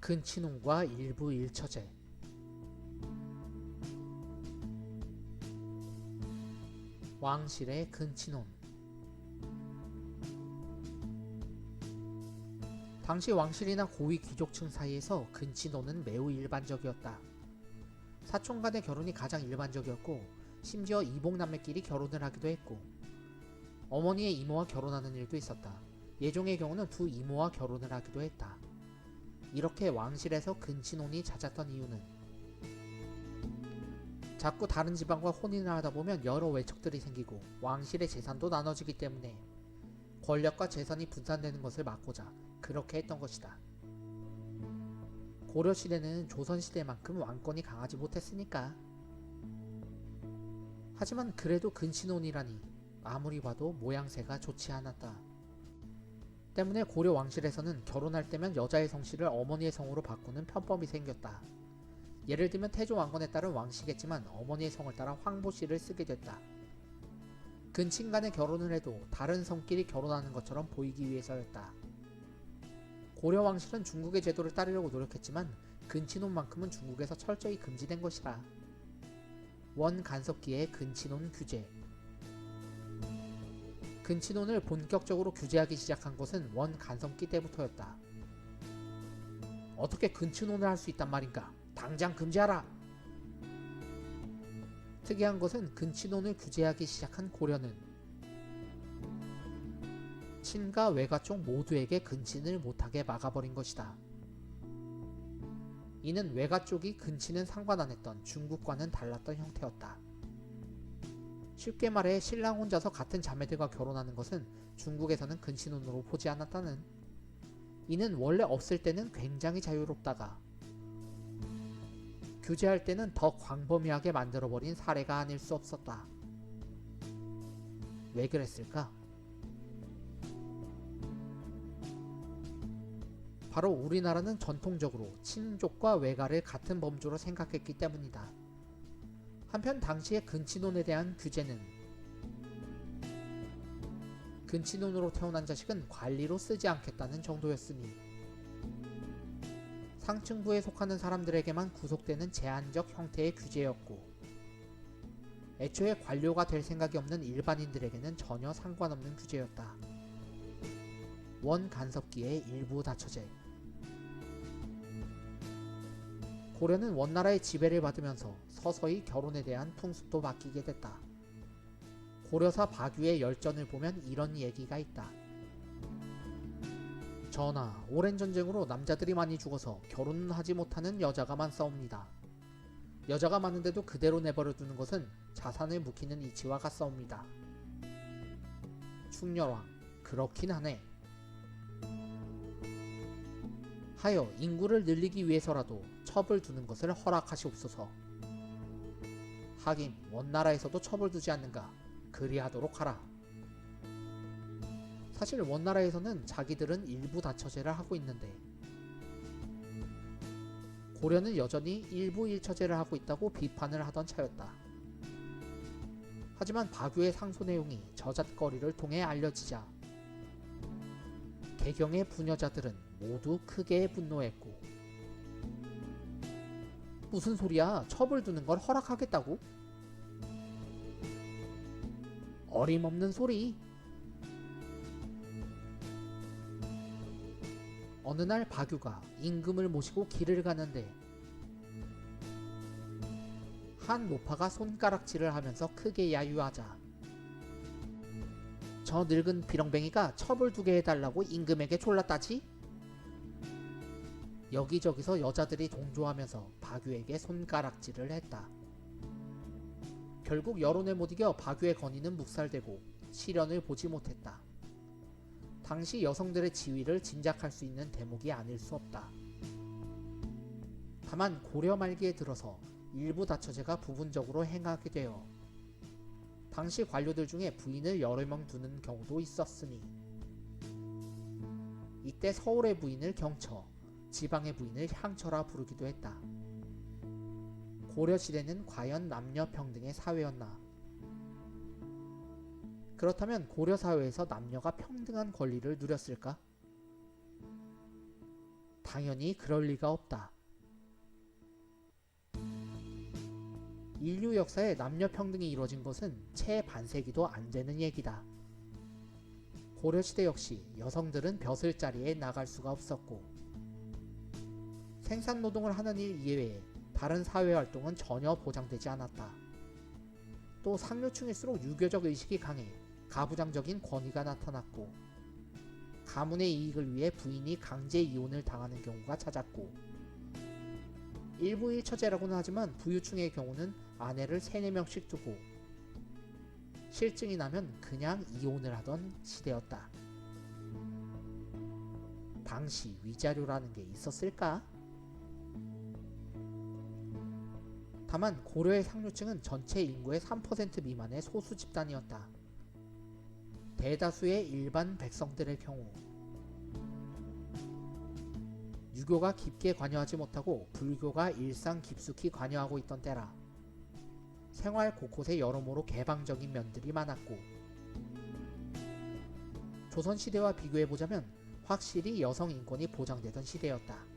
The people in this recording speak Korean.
근친혼과 일부 일처제 왕실의 근친혼 당시 왕실이나 고위 귀족층 사이에서 근친혼은 매우 일반적이었다. 사촌 간의 결혼이 가장 일반적이었고 심지어 이복남매끼리 결혼을 하기도 했고 어머니의 이모와 결혼하는 일도 있었다. 예종의 경우는 두 이모와 결혼을 하기도 했다. 이렇게 왕실에서 근친혼이 잦았던 이유는 자꾸 다른 지방과 혼인을 하다 보면 여러 외척들이 생기고 왕실의 재산도 나눠지기 때문에 권력과 재산이 분산되는 것을 막고자 그렇게 했던 것이다. 고려시대는 조선시대만큼 왕권이 강하지 못했으니까. 하지만 그래도 근친혼이라니 아무리 봐도 모양새가 좋지 않았다. 때문에 고려 왕실에서는 결혼할 때면 여자의 성씨를 어머니의 성으로 바꾸는 편법이 생겼다. 예를 들면 태조 왕건에 따른 왕씨겠지만 어머니의 성을 따라 황보씨를 쓰게 됐다. 근친 간에 결혼을 해도 다른 성끼리 결혼하는 것처럼 보이기 위해서였다. 고려 왕실은 중국의 제도를 따르려고 노력했지만 근친혼만큼은 중국에서 철저히 금지된 것이다. 원 간섭기의 근친혼 규제 근친혼을 본격적으로 규제하기 시작한 것은 원 간섭기 때부터였다. 어떻게 근친혼을 할 수 있단 말인가? 당장 금지하라! 특이한 것은 근친혼을 규제하기 시작한 고려는 친가 외가 쪽 모두에게 근친을 못하게 막아버린 것이다. 이는 외가 쪽이 근친은 상관 안 했던 중국과는 달랐던 형태였다. 쉽게 말해 신랑 혼자서 같은 자매들과 결혼하는 것은 중국에서는 근친혼으로 보지 않았다는 이는 원래 없을 때는 굉장히 자유롭다가 규제할 때는 더 광범위하게 만들어버린 사례가 아닐 수 없었다. 왜 그랬을까? 바로 우리나라는 전통적으로 친족과 외가를 같은 범주로 생각했기 때문이다. 한편 당시의 근친혼에 대한 규제는 근친혼으로 태어난 자식은 관리로 쓰지 않겠다는 정도였으니 상층부에 속하는 사람들에게만 구속되는 제한적 형태의 규제였고 애초에 관료가 될 생각이 없는 일반인들에게는 전혀 상관없는 규제였다. 원 간섭기의 일부 다처제 고려는 원나라의 지배를 받으면서 서서히 결혼에 대한 풍습도 바뀌게 됐다. 고려사 박유의 열전을 보면 이런 얘기가 있다. 전하, 오랜 전쟁으로 남자들이 많이 죽어서 결혼은 하지 못하는 여자가 많사옵니다. 여자가 많은데도 그대로 내버려 두는 것은 자산을 묵히는 이치와 같사옵니다. 충렬왕, 그렇긴 하네. 하여 인구를 늘리기 위해서라도 첩을 두는 것을 허락하시옵소서. 하긴 원나라에서도 첩을 두지 않는가 그리하도록 하라. 사실 원나라에서는 자기들은 일부 다처제를 하고 있는데 고려는 여전히 일부 일처제를 하고 있다고 비판을 하던 차였다. 하지만 박유의 상소 내용이 저잣거리를 통해 알려지자 개경의 부녀자들은 모두 크게 분노했고 무슨 소리야 첩을 두는 걸 허락하겠다고? 어림없는 소리 어느 날 박유가 임금을 모시고 길을 가는데 한 노파가 손가락질을 하면서 크게 야유하자 저 늙은 비렁뱅이가 첩을 두게 해달라고 임금에게 졸랐다지? 여기저기서 여자들이 동조하면서 박유에게 손가락질을 했다. 결국 여론에 못 이겨 박유의 건의는 묵살되고 실현을 보지 못했다. 당시 여성들의 지위를 짐작할 수 있는 대목이 아닐 수 없다. 다만 고려 말기에 들어서 일부 다처제가 부분적으로 행하게 되어 당시 관료들 중에 부인을 여러 명 두는 경우도 있었으니 이때 서울의 부인을 경처, 지방의 부인을 향처라 부르기도 했다. 고려 시대는 과연 남녀 평등의 사회였나? 그렇다면 고려 사회에서 남녀가 평등한 권리를 누렸을까? 당연히 그럴 리가 없다. 인류 역사에 남녀 평등이 이루어진 것은 채 반세기도 안 되는 얘기다. 고려시대 역시 여성들은 벼슬 자리에 나갈 수가 없었고 생산 노동을 하는 일 이외에 다른 사회 활동은 전혀 보장되지 않았다. 또 상류층일수록 유교적 의식이 강해 가부장적인 권위가 나타났고 가문의 이익을 위해 부인이 강제 이혼을 당하는 경우가 잦았고 일부 일처제라고는 하지만 부유층의 경우는 아내를 3, 4명씩 두고 실증이 나면 그냥 이혼을 하던 시대였다. 당시 위자료라는 게 있었을까? 다만 고려의 상류층은 전체 인구의 3% 미만의 소수 집단이었다. 대다수의 일반 백성들의 경우 유교가 깊게 관여하지 못하고 불교가 일상 깊숙이 관여하고 있던 때라 생활 곳곳에 여러모로 개방적인 면들이 많았고 조선시대와 비교해보자면 확실히 여성 인권이 보장되던 시대였다.